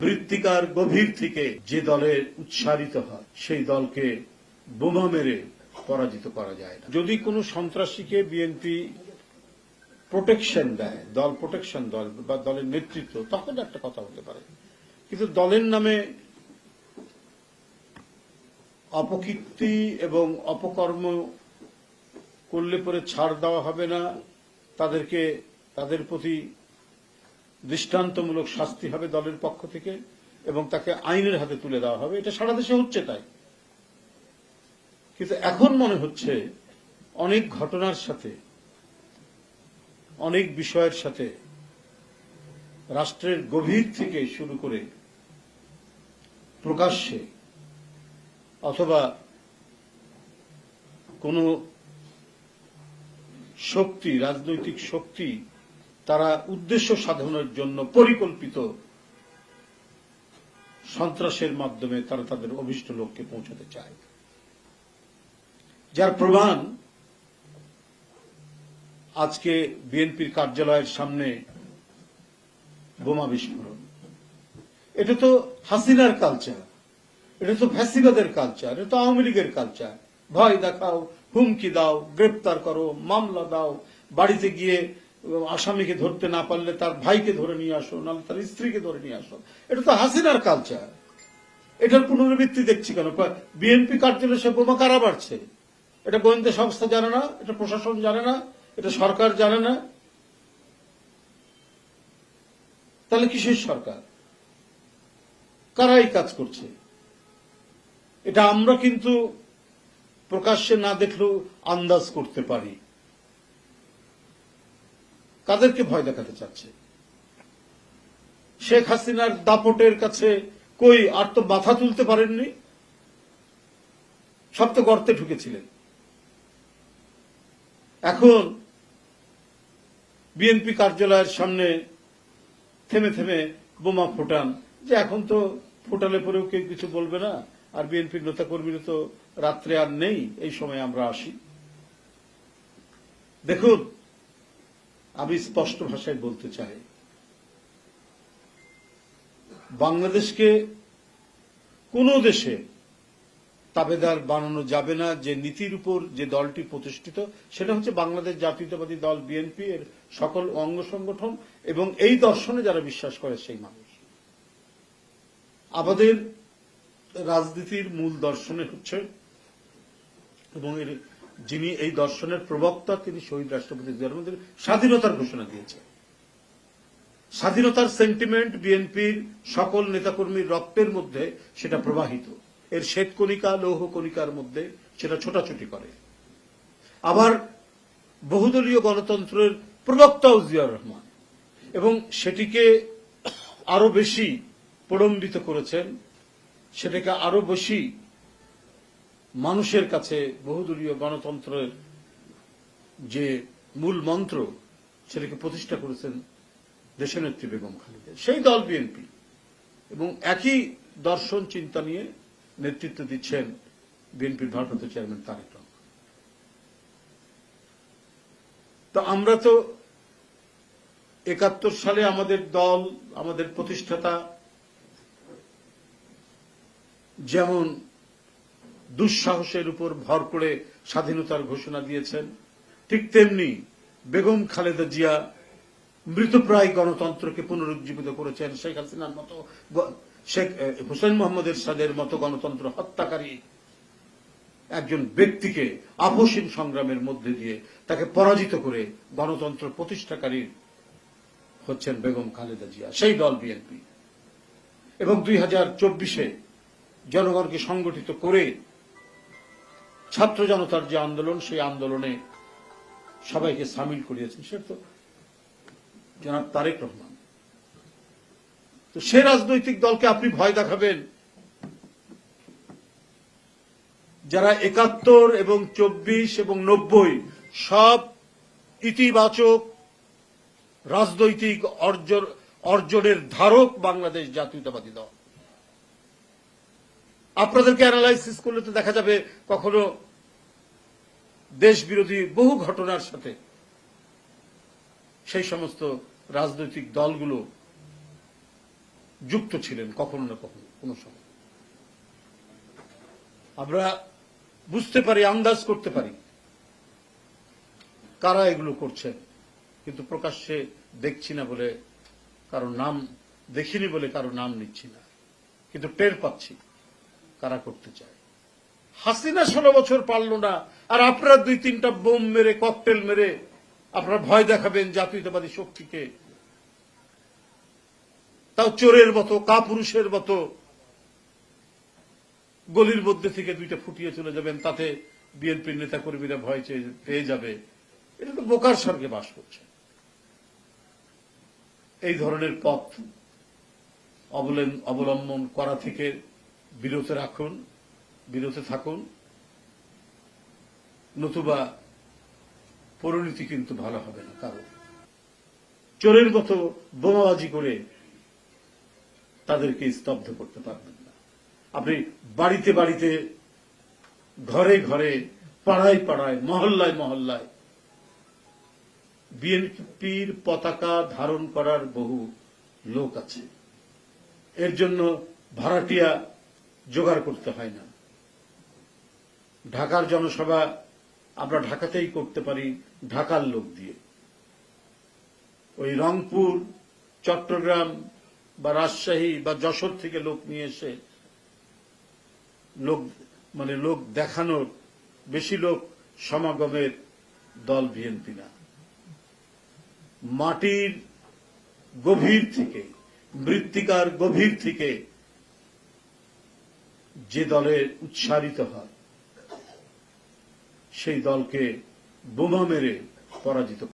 মৃত্তিকার গভীর থেকে যে দলের উৎসারিত হয়, সেই দলকে বোমা মেরে পরাজিত করা যায় না। যদি কোনো সন্ত্রাসীকে বিএনপি প্রোটেকশন দেয়, দল প্রোটেকশন দল বা দলের নেতৃত্ব, তখন একটা কথা হতে পারে। কিন্তু দলের নামে অপকীর্তি এবং অপকর্ম করলে পরে ছাড় দেওয়া হবে না, তাদেরকে, তাদের প্রতি দৃষ্টান্তমূলক শাস্তি হবে দলের পক্ষ থেকে এবং তাকে আইনের হাতে তুলে দেওয়া হবে। এটা সারা দেশে হচ্ছে তাই। কিন্তু এখন মনে হচ্ছে অনেক ঘটনার সাথে, অনেক বিষয়ের সাথে রাষ্ট্রের গভীর থেকে শুরু করে প্রকাশ্যে অথবা কোনো শক্তি, রাজনৈতিক শক্তি তারা উদ্দেশ্য সাধনের জন্য পরিকল্পিত সন্ত্রাসের মাধ্যমে তারা তাদের অভিষ্ট লক্ষ্যে পৌঁছাতে চায়। যার প্রমাণ আজকে বিএনপির কার্যালয়ের সামনে বোমা বিস্ফোরণ। এটা তো হাসিনার কালচার, এটা তো ফ্যাসিবাদের কালচার, এটা তো আওয়ামী লীগের কালচার। ভয় দেখাও, হুমকি দাও, গ্রেপ্তার করো, মামলা দাও, বাড়িতে গিয়ে আসামিকে ধরতে না পারলে তার ভাইকে ধরে নিয়ে আসো, নাহলে তার স্ত্রীকে ধরে নিয়ে আসো। এটা তো হাসিনার কালচার এটার পুনরাবৃত্তি দেখছি কেন? বিএনপি কার্যালয়ে সে বোমা কারা বাড়ছে এটা গোয়েন্দা সংস্থা জানে না, এটা প্রশাসন জানে না, এটা সরকার জানে না। তাহলে কিসের সরকার? কারাই কাজ করছে? এটা আমরা কিন্তু প্রকাশ্যে না দেখলেও আন্দাজ করতে পারি। কাদেরকে ভয় দেখাতে চাচ্ছে। শেখ হাসিনার দাপটের কাছে কই আর তো মাথা তুলতে পারেননি? সব তো গর্তে ঢুকেছিলেন। এখন বিএনপি কার্যালয়ের সামনে থেমে থেমে বোমা ফোটান। যে এখন তো ফোটালে পরেও কেউ কিছু বলবে না, আর বিএনপির নেতা কর্মীরা তো রাত্রে আর নেই, এই সময় আমরা আসি। দেখুন আমি স্পষ্ট ভাষায় বলতে চাই। বাংলাদেশকে কোন দেশে তাবেদার বানানো যাবে না, যে নীতির উপর যে দলটি প্রতিষ্ঠিত, সেটা হচ্ছে বাংলাদেশ জাতীয়তাবাদী দল, বিএনপি এর সকল অঙ্গ সংগঠন এবং এই দর্শনে যারা বিশ্বাস করে সেই মানুষ। আমাদের রাজনীতির মূল দর্শনে হচ্ছে এবং এর যিনি এই দর্শনের প্রবক্তা, তিনি শহীদ রাষ্ট্রপতি জিয়া রহমান, তিনি স্বাধীনতার ঘোষণা দিয়েছেন। স্বাধীনতার সেন্টিমেন্ট বিএনপির সকল নেতাকর্মীর রক্তের মধ্যে সেটা প্রবাহিত। এর শ্বেতকণিকা লৌহ কণিকার মধ্যে সেটা ছোটাছুটি করে। আবার বহুদলীয় গণতন্ত্রের প্রবক্তাও জিয়াউর রহমান। এবং সেটিকে আরও বেশি প্রলম্বিত করেছেন, সেটাকে আরও বেশি মানুষের কাছে বহুদলীয় গণতন্ত্রের যে মূল মন্ত্র, সেটাকে প্রতিষ্ঠা করেছেন দেশনেত্রী বেগম খালেদা। সেই দল বিএনপি। এবং একই দর্শন চিন্তা নিয়ে নেতৃত্ব দিচ্ছেন বিএনপির ভারপ্রাপ্ত চেয়ারম্যান তারেক রহমান। তো আমরা তো একাত্তর সালে আমাদের দল, আমাদের প্রতিষ্ঠাতা যেমন দুঃসাহসের উপর ভর করে স্বাধীনতার ঘোষণা দিয়েছেন। ঠিক তেমনি বেগম খালেদা জিয়া মৃতপ্রায় গণতন্ত্রকে পুনরুজ্জীবিত করেছেন শেখ হাসিনার মতো শেখ হোসেন মোহাম্মদ এরশাদের মতো গণতন্ত্র হত্যাকারী একজন ব্যক্তিকে আপসীন সংগ্রামের মধ্যে দিয়ে তাকে পরাজিত করে গণতন্ত্র প্রতিষ্ঠাকারী হচ্ছেন বেগম খালেদা জিয়া, সেই দল বিএনপি। এবং দুই হাজার চব্বিশে জনগণকে সংগঠিত করে ছাত্র জনতার যে আন্দোলন, সেই আন্দোলনে সবাইকে সামিল করিয়েছেন, সে তো জনাব তারেক রহমান। তো সে রাজনৈতিক দলকে আপনি ভয় দেখাবেন? যারা একাত্তর এবং চব্বিশ এবং নব্বই সব ইতিবাচক রাজনৈতিক অর্জন, অর্জনের ধারক বাংলাদেশ জাতীয়তাবাদী দল। আপনাদেরকে অ্যানালাইসিস করলে তো দেখা যাবে কখনো দেশ বিরোধী বহু ঘটনার সাথে সেই সমস্ত রাজনৈতিক দলগুলো যুক্ত ছিলেন কখনো না কখনো, কোনো সময়। আমরা বুঝতে পারি, আন্দাজ করতে পারি কারা এগুলো করছেন, কিন্তু প্রকাশ্যে দেখছি না বলে কারও নাম দেখিনি বলে কারও নাম নিচ্ছি না। কিন্তু টের পাচ্ছি। কারা করতে চায়? হাসিনা ষোলো বছর পারল না, আর আপনারা দুই তিনটা বোম মেরে ককটেল মেরে আপনারা ভয় দেখাবেন জাতীয়তাবাদী শক্তিকে। তাও চোরের মতো, কাপুরুষের মতো গলির মধ্যে থেকে দুইটা ফুটিয়ে চলে যাবেন, তাতে বিএনপির নেতা কর্মীরা ভয় চেয়ে- পেয়ে যাবে। এটা তো বোকার স্বর্গে বাস করছে। এই ধরনের পথ অবলম্বন করা থেকে বিরত রাখুন, বিরত থাকুন। নতুবা পরিণতি কিন্তু ভালো হবে না কারণ চোরের মতো বোমাবাজি করে তাদেরকে স্তব্ধ করতে পারবেন না। আপনি বাড়িতে বাড়িতে, ঘরে ঘরে, পাড়ায় পাড়ায়, মহল্লায় মহল্লায় বিএনপির পতাকা ধারণ করার বহু লোক আছে। এর জন্য ভাড়াটিয়া জোগাড় করতে হয় না। ঢাকার জনসভা আমরা ঢাকাতেই করতে পারি, ঢাকার লোক দিয়ে। ওই রংপুর, চট্টগ্রাম বা রাজশাহী বা যশোর থেকে লোক নিয়ে এসে লোক মানে লোক দেখানোর বেশি লোক সমাগমের দল বিএনপি না। মাটির গভীর থেকে, মৃত্তিকার গভীর থেকে যে দলে উচ্চারিত হয় সেই দলকে বোমা মেরে পরাজিত